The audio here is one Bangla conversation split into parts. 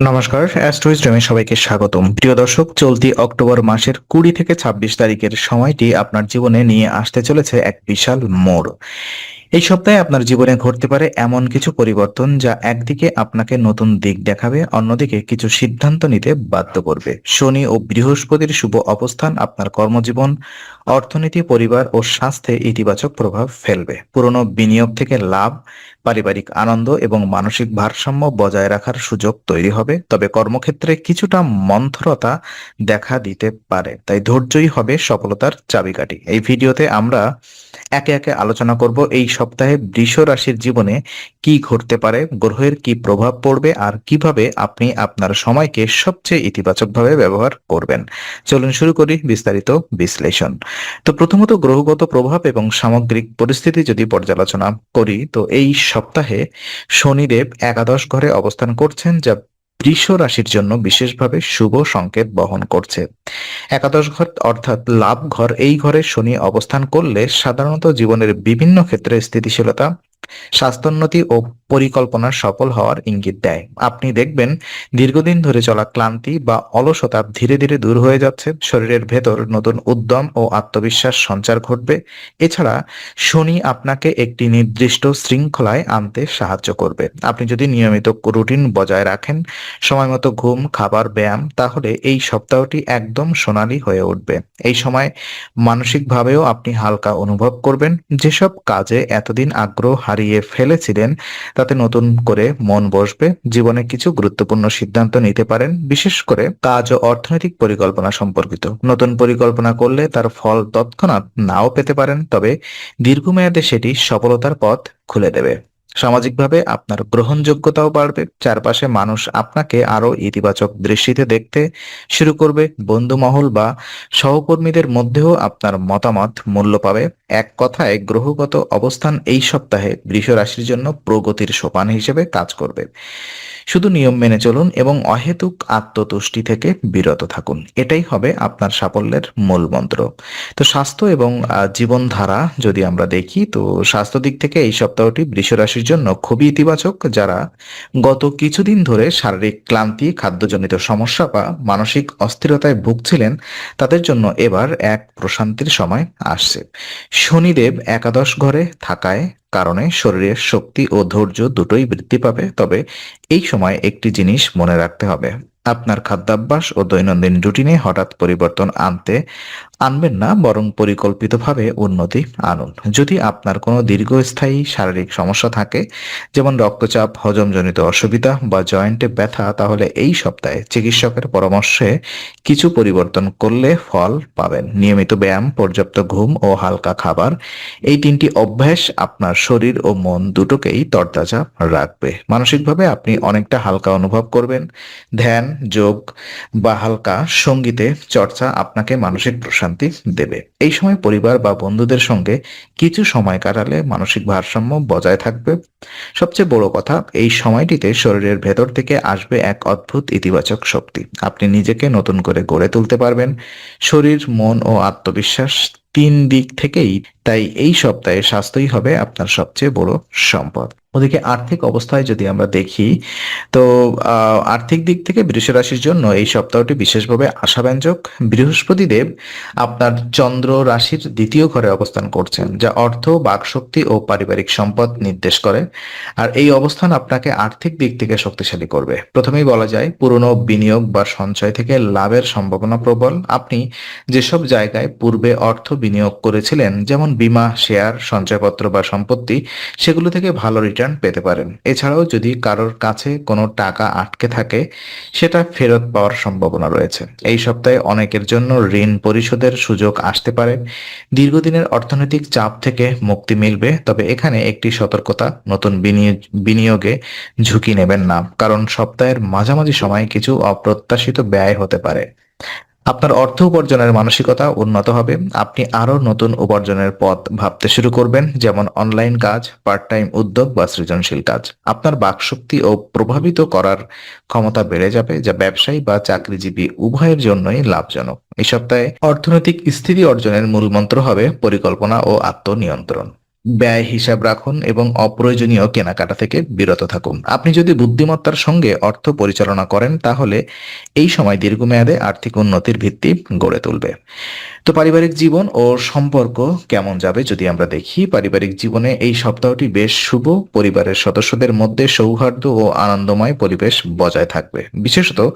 নমস্কার অ্যাস্ট্রোইস্টমে সবাইকে স্বাগতম। প্রিয় দর্শক, চলতি অক্টোবর মাসের কুড়ি থেকে ছাব্বিশ তারিখের সময়টি আপনার জীবনে নিয়ে আসতে চলেছে এক বিশাল মোড়। এই সপ্তাহে আপনার জীবনে ঘটতে পারে এমন কিছু পরিবর্তন যা একদিকে আপনাকে নতুন দিক দেখাবে, অন্যদিকে কিছু সিদ্ধান্ত নিতে বাধ্য করবে। শনি ও বৃহস্পতির শুভ অবস্থান আপনার কর্মজীবন, অর্থনীতি, পরিবার ও স্বাস্থ্যে ইতিবাচক প্রভাব ফেলবে। পুরনো বিনিয়োগ থেকে লাভ, পারিবারিক আনন্দ এবং মানসিক ভারসাম্য বজায় রাখার সুযোগ তৈরি হবে। তবে কর্মক্ষেত্রে কিছুটা মন্থরতা দেখা দিতে পারে, তাই ধৈর্যই হবে সফলতার চাবিকাঠি। এই ভিডিওতে আমরা একে একে আলোচনা করব এই সপ্তাহে বৃষ রাশির জীবনে কি ঘটতে পারে, গ্রহের কি প্রভাব পড়বে আর কীভাবে আপনি আপনার সময়কে সবচেয়ে ইতিবাচকভাবে ব্যবহার করবেন। চলুন শুরু করি বিস্তারিত বিশ্লেষণ। তো প্রথমত গ্রহগত প্রভাব এবং সামগ্রিক পরিস্থিতি যদি পর্যালোচনা করি, তো এই সপ্তাহে শনিদেব একাদশ ঘরে অবস্থান করছেন, যা বৃষ রাশির জন্য বিশেষভাবে শুভ সংকেত বহন করছে। একাদশ ঘর অর্থাৎ লাভ ঘর, এই ঘরে শনি অবস্থান করলে সাধারণত জীবনের বিভিন্ন ক্ষেত্রে স্থিতিশীলতা স্বাস্থ্যোন্নতি ও পরিকল্পনার সফল হওয়ার ইঙ্গিত দেয়। আপনি দেখবেন, দীর্ঘদিন ধরে চলা ক্লান্তি বা অলসতা ধীরে ধীরে দূর হয়ে যাচ্ছে। শরীরের ভেতর নতুন উদ্যম ও আত্মবিশ্বাস সঞ্চার ঘটবে। এছাড়া শনি আপনাকে একটি নির্দিষ্ট শৃঙ্খলায় আনতে সাহায্য করবে। আপনি যদি নিয়মিত রুটিন বজায় রাখেন, সময় মতো ঘুম, খাবার, ব্যায়াম, তাহলে এই সপ্তাহটি একদম সোনালী হয়ে উঠবে। এই সময় মানসিকভাবেও আপনি হালকা অনুভব করবেন। যেসব কাজে এতদিন আগ্রহ হারিয়ে ফেলেছিলেন, তাতে নতুন করে মন বসবে, জীবনে কিছু গুরুত্বপূর্ণ সিদ্ধান্ত নিতে পারেন, বিশেষ করে কাজ ও অর্থনৈতিক পরিকল্পনা সম্পর্কিত। নতুন পরিকল্পনা করলে তার ফল তৎক্ষণাৎ নাও পেতে পারেন, তবে দীর্ঘমেয়াদে সেটি সফলতার পথ খুলে দেবে। সামাজিকভাবে আপনার গ্রহণযোগ্যতাও বাড়বে, চারপাশে মানুষ আপনাকে আরও ইতিবাচক দৃষ্টিতে দেখতে শুরু করবে, বন্ধুমহল বা সহকর্মীদের মধ্যেও আপনার মতামত মূল্য পাবে। এক কথায় গ্রহগত অবস্থান এই সপ্তাহে বৃষ রাশির জন্য প্রগতির সোপান হিসেবে কাজ করবে। শুধু নিয়ম মেনে চলুন এবং অহেতুক আত্মতুষ্টি থেকে বিরত থাকুন। এটাই হবে আপনার সাফল্যের মূল মন্ত্র। তো স্বাস্থ্য এবং জীবনধারা যদি আমরা দেখি, তো স্বাস্থ্য দিক থেকে এই সপ্তাহটি বৃষ রাশির জন্য খুবই ইতিবাচক, যারা গত কিছুদিন ধরে শারীরিক ক্লান্তি, খাদ্যজনিত সমস্যা বা মানসিক অস্থিরতায় ভুগছিলেন, তাদের জন্য এবার এক প্রশান্তির সময় আসছে। শনিদেব একাদশ ঘরে থাকায় কারণে শরীরের শক্তি ও ধৈর্য দুটোই বৃদ্ধি পাবে, তবে এই সময় একটি জিনিস মনে রাখতে হবে। আপনার খাদ্যাভ্যাস ও দৈনন্দিন রুটিনে হঠাৎ পরিবর্তন আনতে আনবেন না, বরং পরিকল্পিতভাবে উন্নতি আনুন। যদি আপনার কোনো দীর্ঘস্থায়ী শারীরিক সমস্যা থাকে, যেমন রক্তচাপ, হজমজনিত অসুবিধা বা জয়েন্টে ব্যথা, তাহলে এই সপ্তাহে চিকিৎসকের পরামর্শে কিছু পরিবর্তন করলে ফল পাবেন। নিয়মিত ব্যায়াম, পর্যাপ্ত ঘুম ও হালকা খাবার, এই তিনটি অভ্যাস আপনার শরীর ও মন দুটোকেই তরতাজা রাখবে। মানসিকভাবে আপনি অনেকটা হালকা অনুভব করবেন। ধ্যান যোগ বা হালকা সঙ্গীতে চর্চা আপনাকে মানসিক প্রশান্তি দেবে। এই সময় পরিবার বা বন্ধুদের সঙ্গে কিছু সময় কাটালে মানসিক ভারসাম্য বজায় থাকবে। সবচেয়ে বড় কথা, এই সময়টিতে শরীরের ভেতর থেকে আসবে এক অদ্ভুত ইতিবাচক শক্তি। আপনি নিজেকে নতুন করে গড়ে তুলতে পারবেন। শরীর, মন ও আত্মবিশ্বাস তিন দিক থেকেই, তাই এই সপ্তাহে স্বাস্থ্যই হবে আপনার সবচেয়ে বড় সম্পদ। ওদিকে আর্থিক অবস্থায় যদি আমরা দেখি, তো আর্থিক দিক থেকে বৃষ রাশির জন্য এই সপ্তাহটি বিশেষভাবে আশাব্যঞ্জক। বৃহস্পতি দেব আপনার চন্দ্র রাশির দ্বিতীয় ঘরে অবস্থান করছেন, যা অর্থ, বাকশক্তি ও পারিবারিক সম্পদ নির্দেশ করে। আর এই অবস্থান আপনাকে আর্থিক দিক থেকে শক্তিশালী করবে। প্রথমেই বলা যায়, পুরনো বিনিয়োগ বা সঞ্চয় থেকে লাভের সম্ভাবনা প্রবল। আপনি যেসব জায়গায় পূর্বে অর্থ বিনিয়োগ করেছিলেন, যেমন বিমা, শেয়ার, সঞ্চয়পত্র বা সম্পত্তি, সেগুলো থেকে ভালো রিটার্ন পেতে পারেন। এছাড়াও যদি কারোর কাছে কোনো টাকা আটকে থাকে, সেটা ফেরত পাওয়ার সম্ভাবনা রয়েছে। এই সপ্তাহে অনেকের জন্য ঋণ পরিশোধের সুযোগ আসতে পারে। দীর্ঘদিনের অর্থনৈতিক চাপ থেকে মুক্তি মিলবে, তবে এখানে একটি সতর্কতা, নতুন বিনিয়োগে ঝুঁকি নেবেন না। কারণ সপ্তাহের মাঝামাঝি সময় কিছু অপ্রত্যাশিত ব্যয় হতে পারে। আপনার অর্থ উপার্জনের মানসিকতা উন্নত হবে। আপনি আরও নতুন উপার্জনের পথ ভাবতে শুরু করবেন, যেমন অনলাইন কাজ পার্ট টাইম উদ্যোগ বা সৃজনশীল কাজ। আপনার বাকশক্তি ও প্রভাবিত করার ক্ষমতা বেড়ে যাবে, যা ব্যবসায়ী বা চাকরিজীবী উভয়ের জন্যই লাভজনক। এই সপ্তাহে অর্থনৈতিক স্থিতি অর্জনের মূল মন্ত্র হবে পরিকল্পনা ও আত্মনিয়ন্ত্রণ। ব্যয় হিসাব রাখুন এবং অপ্রয়োজনীয় কেনাকাটা থেকে বিরত থাকুন। আপনি যদি বুদ্ধিমত্তার সঙ্গে অর্থ পরিচালনা করেন, তাহলে এই সময় দীর্ঘমেয়াদে আর্থিক উন্নতির ভিত্তি গড়ে তুলবে। তো পারিবারিক জীবন ও সম্পর্ক কেমন যাবে যদি আমরা দেখি? পারিবারিক জীবনে এই সপ্তাহটি বেশ শুভ। পরিবারের সদস্যদের মধ্যে সৌহার্দ্য ও আনন্দময় পরিবেশ বজায় থাকবে। বিশেষত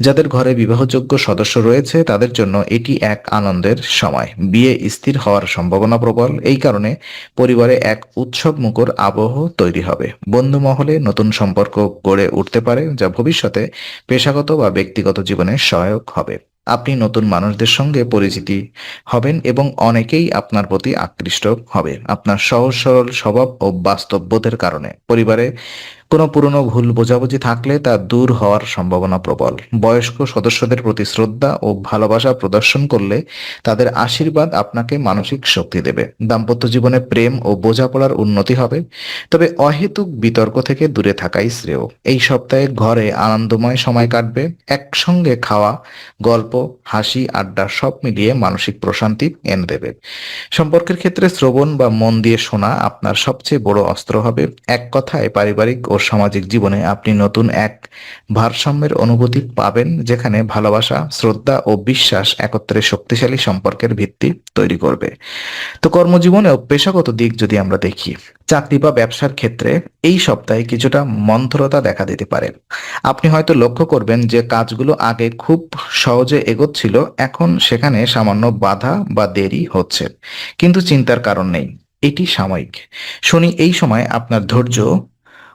যাদের ঘরে বিবাহযোগ্য সদস্য রয়েছে, তাদের জন্য এটি এক আনন্দের সময়। বিয়ে স্থির হওয়ার সম্ভাবনা প্রবল। এই কারণে পরিবারে এক উৎসব মুখর আবহ তৈরি হবে। বন্ধু মহলে নতুন সম্পর্ক গড়ে উঠতে পারে, যা ভবিষ্যতে পেশাগত বা ব্যক্তিগত জীবনে সহায়ক হবে। আপনি নতুন মানুষদের সঙ্গে পরিচিতি হবেন এবং অনেকেই আপনার প্রতি আকৃষ্ট হবে। আপনার সহজ সরল স্বভাব ও বাস্তববোধের কারণে। পরিবারে কোনো পুরনো ভুল বোঝাবুঝি থাকলে তা দূর হওয়ার সম্ভাবনা প্রবল। বয়স্ক সদস্যদের প্রতি শ্রদ্ধা ও ভালোবাসা প্রদর্শন করলে তাদের আশীর্বাদ আপনাকে মানসিক শক্তি দেবে। দাম্পত্য জীবনে প্রেম ও বোঝাপড়ার উন্নতি হবে, তবে অহেতুক বিতর্ক থেকে দূরে থাকাই শ্রেয়। এই সপ্তাহে ঘরে আনন্দময় সময় কাটবে, একসঙ্গে খাওয়া, গল্প, হাসি, আড্ডা সব মিলিয়ে মানসিক প্রশান্তি এনে দেবে। সম্পর্কের ক্ষেত্রে শ্রবণ বা মন দিয়ে শোনা আপনার সবচেয়ে বড় অস্ত্র হবে। এক কথায় পারিবারিক ও সামাজিক জীবনে আপনি নতুন এক ভারসাম্যের অনুভূতি পাবেন যেখানে ভালোবাসা, শ্রদ্ধা ও বিশ্বাস একত্রে শক্তিশালী সম্পর্কের ভিত্তি তৈরি করবে। তো কর্মজীবনে পেশাগত দিক যদি আমরা দেখি, চাকরি বা ব্যবসার ক্ষেত্রে এই সপ্তাহে কিছুটা মন্থরতা দেখা দিতে পারে। আপনি হয়তো লক্ষ্য করবেন যে কাজগুলো আগে খুব সহজে এগোচ্ছিল, এখন সেখানে সামান্য বাধা বা দেরি হচ্ছে। কিন্তু চিন্তার কারণ নেই, এটি সাময়িক। শনি এই সময় আপনার ধৈর্য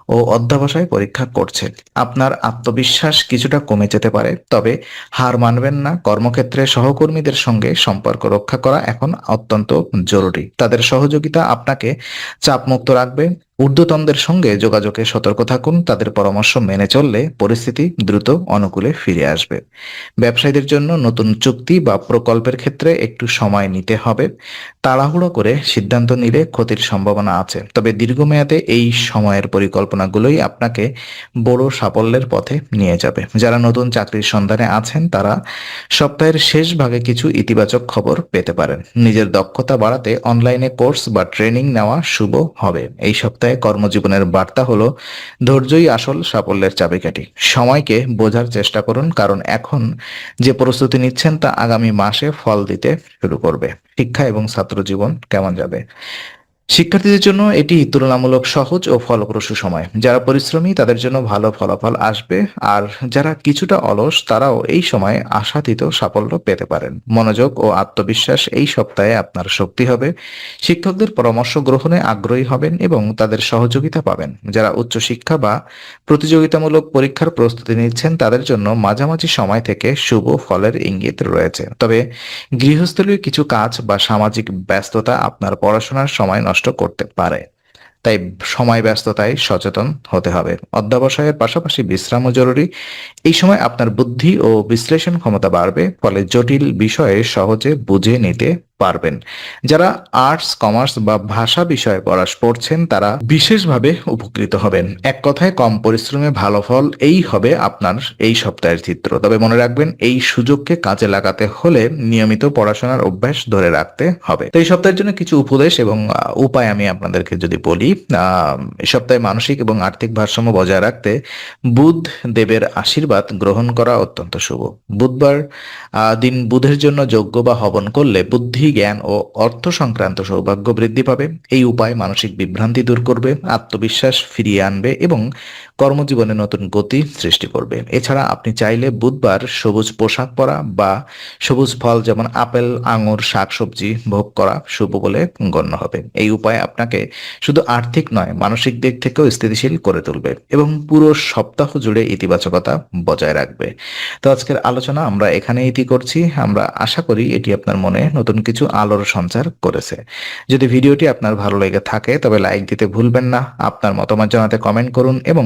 ও অধ্যাবসায় পরীক্ষা করছে। আপনার আত্মবিশ্বাস কিছুটা কমে যেতে পারে, তবে হার মানবেন না। কর্মক্ষেত্রে সহকর্মীদের সঙ্গে সম্পর্ক রক্ষা করা এখন অত্যন্ত জরুরি। তাদের সহযোগিতা আপনাকে চাপমুক্ত রাখবে। ঊর্ধ্বতনদের সঙ্গে যোগাযোগে সতর্ক থাকুন, তাদের পরামর্শ মেনে চললে পরিস্থিতি দ্রুত অনুকূলে ফিরে আসবে। ব্যবসায়ীদের জন্য নতুন চুক্তি বা প্রকল্পের ক্ষেত্রে একটু সময় নিতে হবে। তাড়াহুড়ো করে সিদ্ধান্ত নিলে ক্ষতির সম্ভাবনা আছে। তবে দীর্ঘমেয়াদে এই সময়ের পরিকল্পনাগুলোই আপনাকে বড় সাফল্যের পথে নিয়ে যাবে। যারা নতুন চাকরির সন্ধানে আছেন, তারা সপ্তাহের শেষ ভাগে কিছু ইতিবাচক খবর পেতে পারেন। নিজের দক্ষতা বাড়াতে অনলাইনে কোর্স বা ট্রেনিং নেওয়া শুভ হবে। এই সপ্তাহে কর্মজীবনের বার্তা হলো, ধৈর্যই আসল সাফল্যের চাবিকাঠি। সময়কে বোঝার চেষ্টা করুন, কারণ এখন যে প্রস্তুতি নিচ্ছেন তা আগামী মাসে ফল দিতে শুরু করবে। শিক্ষা এবং ছাত্র জীবন কেমন যাবে? শিক্ষার্থীদের জন্য এটি তুলনামূলক সহজ ও ফলপ্রসূ সময়। যারা পরিশ্রমী, তাদের জন্য ভালো ফলাফল আসবে, আর যারা কিছুটা অলস, তারাও এই সময় আশাতীত সাফল্য পেতে পারেন। মনোযোগ ও আত্মবিশ্বাস এই সপ্তাহে আপনার শক্তি হবে। শিক্ষকদের পরামর্শ গ্রহণে আগ্রহী হবেন এবং তাদের সহযোগিতা পাবেন। যারা উচ্চশিক্ষা বা প্রতিযোগিতামূলক পরীক্ষার প্রস্তুতি নিচ্ছেন, তাদের জন্য মাঝামাঝি সময় থেকে শুভ ফলের ইঙ্গিত রয়েছে। তবে গৃহস্থলীয় কিছু কাজ বা সামাজিক ব্যস্ততা আপনার পড়াশোনার সময় করতে পারে। তাই সময় ব্যস্ততায় সচেতন হতে হবে। অধ্যবসায়ের পাশাপাশি বিশ্রামও জরুরি। এই সময় আপনার বুদ্ধি ও বিশ্লেষণ ক্ষমতা বাড়বে, ফলে জটিল বিষয়ে সহজে বুঝে নিতে পারবেন। যারা আর্টস কমার্স বা ভাষা বিষয়ে পড়াশ পড়ছেন, তারা বিশেষভাবে উপকৃত হবেন। এক কথায়, কম পরিশ্রমে ভালো ফল এই হবে আপনার এই সপ্তাহের চিত্র। তবে মনে রাখবেন, এই সুযোগকে কাজে লাগাতে হলে নিয়মিত পড়াশোনার অভ্যাস ধরে রাখতে হবে। তো এই সপ্তাহের জন্য কিছু উপদেশ এবং উপায় আমি আপনাদেরকে যদি বলি এই সপ্তাহে মানসিক এবং আর্থিক ভারসাম্য বজায় রাখতে বুধ দেবের আশীর্বাদ গ্রহণ করা অত্যন্ত শুভ। বুধবার দিন বুধের জন্য যোগ্য বা হবন করলে বুদ্ধি জ্ঞান ও অর্থ সংক্রান্ত সৌভাগ্য বৃদ্ধি পাবে। এই উপায় মানসিক বিভ্রান্তি দূর করবে, আত্মবিশ্বাস ফিরিয়ে আনবে এবং কর্মজীবনে নতুন গতি সৃষ্টি করবে। এছাড়া আপনি চাইলে বুধবার সবুজ পোশাক পরা বা সবুজ ফল যেমন আপেল, আঙুর, শাকসবজি ভোগ করা শুভ বলে গণ্য হবে। এই উপায় আপনাকে শুধু আর্থিক নয়, মানসিক দিক থেকেও স্থিতিশীল করে তুলবে এবং পুরো সপ্তাহ জুড়ে ইতিবাচকতা বজায় রাখবে। তো আজকের আলোচনা আমরা এখানে ইতি করছি। আমরা আশা করি এটি আপনার মনে নতুন কিছু আলোর সঞ্চার করেছে। যদি ভিডিওটি আপনার ভালো লেগে থাকে তবে লাইক দিতে ভুলবেন না। আপনার মতামত জানাতে কমেন্ট করুন এবং